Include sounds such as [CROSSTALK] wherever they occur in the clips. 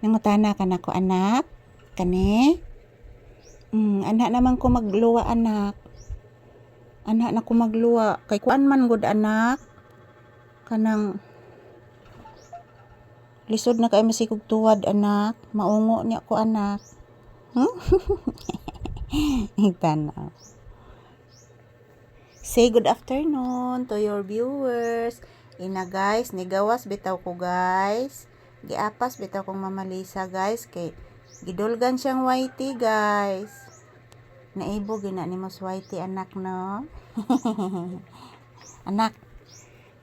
Nangutana ka na ko anak? Kani? Mm, anak naman ko magluwa anak. Anak na ko magluwa. Kay kuan man gud anak. Kanang lisod na kay masikog tuwad anak. Maungo niya ko anak. Hmm? [LAUGHS] Tanaw. Say good afternoon to your viewers. Ina guys, nigawas bitaw ko guys. Giapas bitaw kong mamalisa guys kay gidulgan siyang whitey guys. Naibo gina ni mas whitey anak no. [LAUGHS] anak.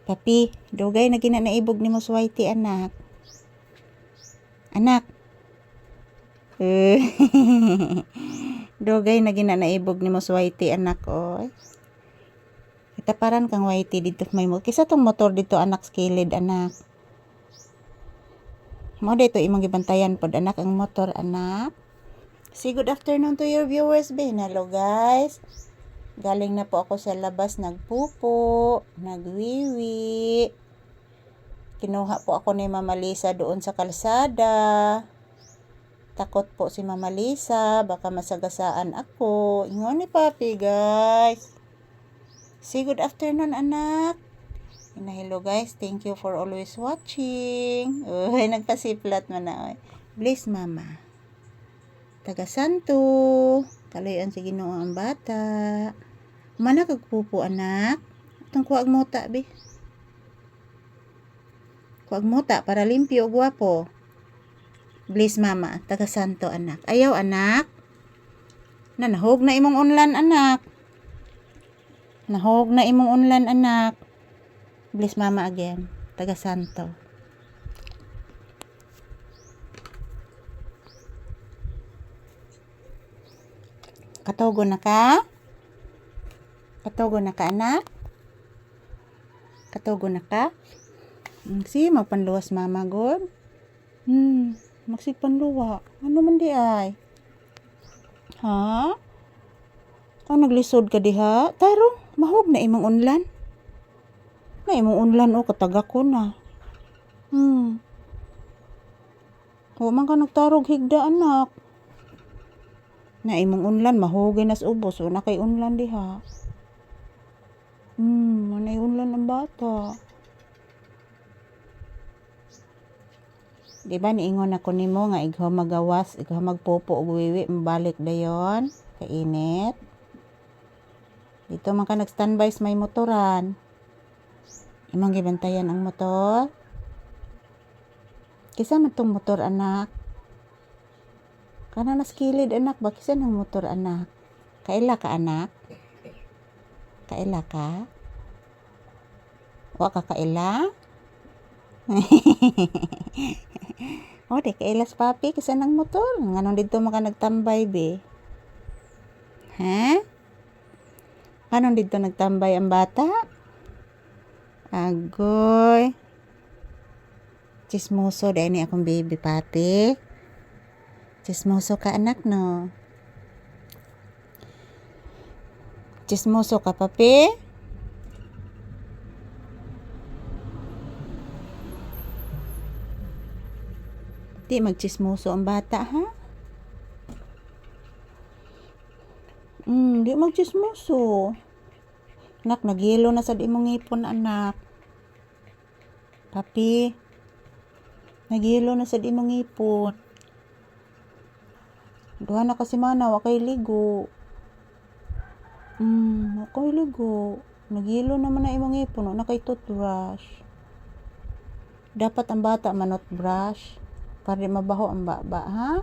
Papi, dugay na gina naibog ni mas whitey anak. Anak. [LAUGHS] Dugay na gina naibog ni mas whitey anak oy. Itaparan kang whitey dito may mo. Kisa tong motor dito anak skilid anak. Mo dito imong gibantayan pod anak ang motor anak. Say good afternoon to your viewers ben. Hello guys. Galing na po ako sa labas nagpupo, nagwiwi. Kinuha po ako ni Mama Lisa doon sa kalsada. Takot po si Mama Lisa, baka masagasaan ako. Ingon ni Papi, guys. Say good afternoon, anak. Ina, hello guys. Thank you for always watching. [LAUGHS] Uy, nagpasiplat man na. Oy. Bless mama. Taga Santo. Kalayan si Ginoo ang bata. Mana kagpupo anak. Itong kuwag mota be. Kuwag mota para limpyo gwapo. Bless mama. Taga Santo anak. Ayaw anak. Nanahog na imong unlan anak. Nahog na imong unlan anak. Bless mama again. Taga Santo. Katogo na ka? Katogo na ka anak? Katogo na ka? Hmm, Si, magpanluwas mama god. Hmm, magsigpanluwa. Ano man di ay? Ha? Ang naglisod ka diha? Tarong, mahog na imong unlan. Na imong unlan o kataga ko na. Hmm. Wa man ka nagtarog higda anak. Na imong unlan mahugay nas ubos o na kay unlan diha. Hmm, manay unlan ang bata. Di ba niingon ako nimo nga igho magawas, igho magpopo og wiwi mabalik dayon. Kainit. Dito man ka nag-standby sa may motoran. Imong gibantayan ang motor. Kisa man tong motor anak? Kana nas kilid anak, ba kisa ng motor anak? Kaila ka anak? Kaila ka? Wa ka kaila? [LAUGHS] o, di kailas papi, kisa ng motor. Nganon dito maka nagtambay, be. Ha? Anong dito nagtambay ang bata? Agoy. Chismoso dahil ni akong baby papi. Chismoso ka anak no. Chismoso ka papi. Di magchismoso ang bata ha? Hmm, di magchismoso. Anak, nagyelo na sa di mong ngipon, anak. Papi, nagyelo na sa di mong ngipon. Duha na kasi mana, wa kay ligo. Hmm, wa kay ligo. Nagyelo naman na imong ngipon, wa na kay toothbrush. Dapat ang bata manot brush para mabaho ang baba, ha?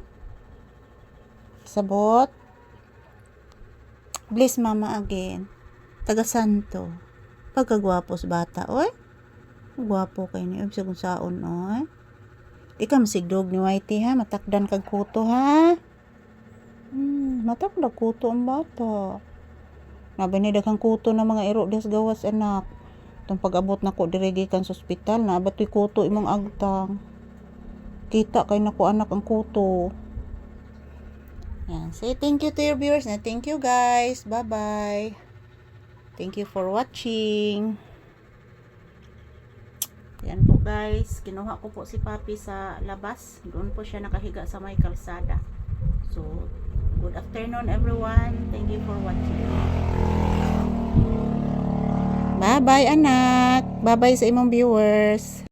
Sabot. Bless mama again. Taga Santo. Pagkagwapo sa bata, oy. Gwapo kay ni Obsa kung saon, oy. Di ka masigdog ni Whitey, ha? Matakdan kag kuto, ha? Hmm, matakdag kuto ang bata. Nabinidag kang kuto na mga iro des gawas, anak. Itong pag-abot na ko kan sa ospital, na batoy kuto imong agtang. Kita kay nako anak ang kuto. Yan. Say thank you to your viewers na thank you guys. Bye-bye. Thank you for watching. Guys, kinuha ko po si Papi sa labas. Doon po siya nakahiga sa may kalsada. So, good afternoon everyone. Thank you for watching. Bye-bye anak. Bye-bye sa imong viewers.